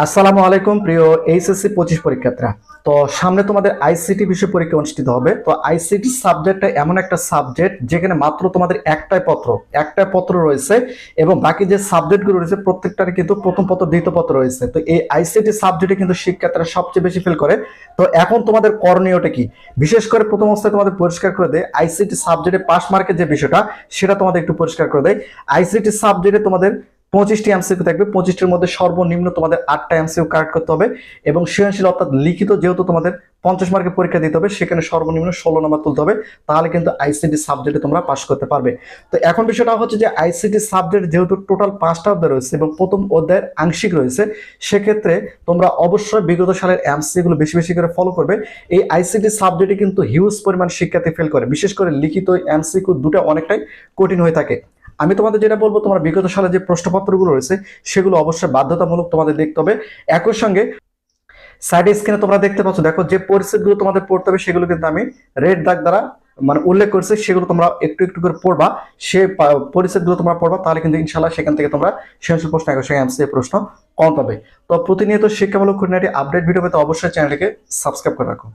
আসসালামু আলাইকুম, প্রিয় এইচএসসি পঁচিশ পরীক্ষার্থীরা। তো সামনে তোমাদের আইসিটি বিষয় পরীক্ষা অনুষ্ঠিত হবে। তো আইসিটি সাবজেক্টটা এমন একটা সাবজেক্ট যেখানে মাত্র তোমাদের একটাই পত্র একটাই পত্র রয়েছে এবং বাকি যে সাবজেক্টগুলো রয়েছে প্রত্যেকটার কিন্তু প্রথম পত্র, দ্বিতীয় পত্র রয়েছে। তো এই আইসিটি সাবজেক্টে কিন্তু শিক্ষার্থীরা সবচেয়ে বেশি ফেল করে। তো এখন তোমাদের করণীয়টা কি? বিশেষ করে প্রথম অবস্থায় তোমাদের পরিষ্কার করে দেয় আইসিটি সাবজেক্টে পাস মার্কের যে বিষয়টা, সেটা তোমাদের একটু পরিষ্কার করে দেয় আইসিটি সাবজেক্টে তোমাদের পঁচিশটি এমসিকিউ থাকবে। পঁচিশটির মধ্যে সর্বনিম্ন তোমাদের আটটা এমসিকিউ কারেক্ট করতে হবে এবং সৃজনশীল অর্থাৎ লিখিত যেহেতু তোমাদের পঞ্চাশ মার্কের পরীক্ষা দিতে হবে, সেখানে সর্বনিম্ন ষোলো নম্বর তুলতে হবে। তাহলে কিন্তু আইসিটি সাবজেক্টে তোমরা পাস করতে পারবে। তো এখন বিষয়টা হচ্ছে যে আইসিটি সাবজেক্ট যেহেতু টোটাল পাঁচটা অধ্যায় রয়েছে এবং প্রথম অধ্যায়ের আংশিক রয়েছে, সেক্ষেত্রে তোমরা অবশ্যই বিগত সালের এমসিগুলো বেশি বেশি করে ফলো করবে। এই আইসিটি সাবজেক্টে কিন্তু হিউজ পরিমাণ শিক্ষার্থী ফেল করে। বিশেষ করে লিখিত এমসিকিউ দুটো অনেকটাই কঠিন হয়ে থাকে। আমি তোমাদের যেটা বলব, তোমার বিগত সালে যে প্রশ্নপত্রগুলো রয়েছে, সেগুলো অবশ্যই বাধ্যতামূলক তোমাদের দেখতে হবে। একই সঙ্গে সাইড স্ক্রিনে তোমরা দেখতে পাচ্ছ, দেখো যে পরিস্থিতিগুলো তোমাদের পড়তে হবে, সেগুলো কিন্তু আমি রেড দাগ দ্বারা মানে উল্লেখ করছি, সেগুলো তোমরা একটু একটু করে পড়বা। সে পরিস্থিতিগুলো তোমরা পড়বা, তাহলে কিন্তু ইনশাল্লাহ সেখান থেকে তোমরা সৃজনশীল প্রশ্ন, একই সঙ্গে এমসিএ প্রশ্ন কম পাবে। তো প্রতিনিয়ত শিক্ষামূলক খুঁটিনাটি আপডেট ভিডিও পেতে অবশ্যই চ্যানেলটিকে সাবস্ক্রাইব করে রাখো।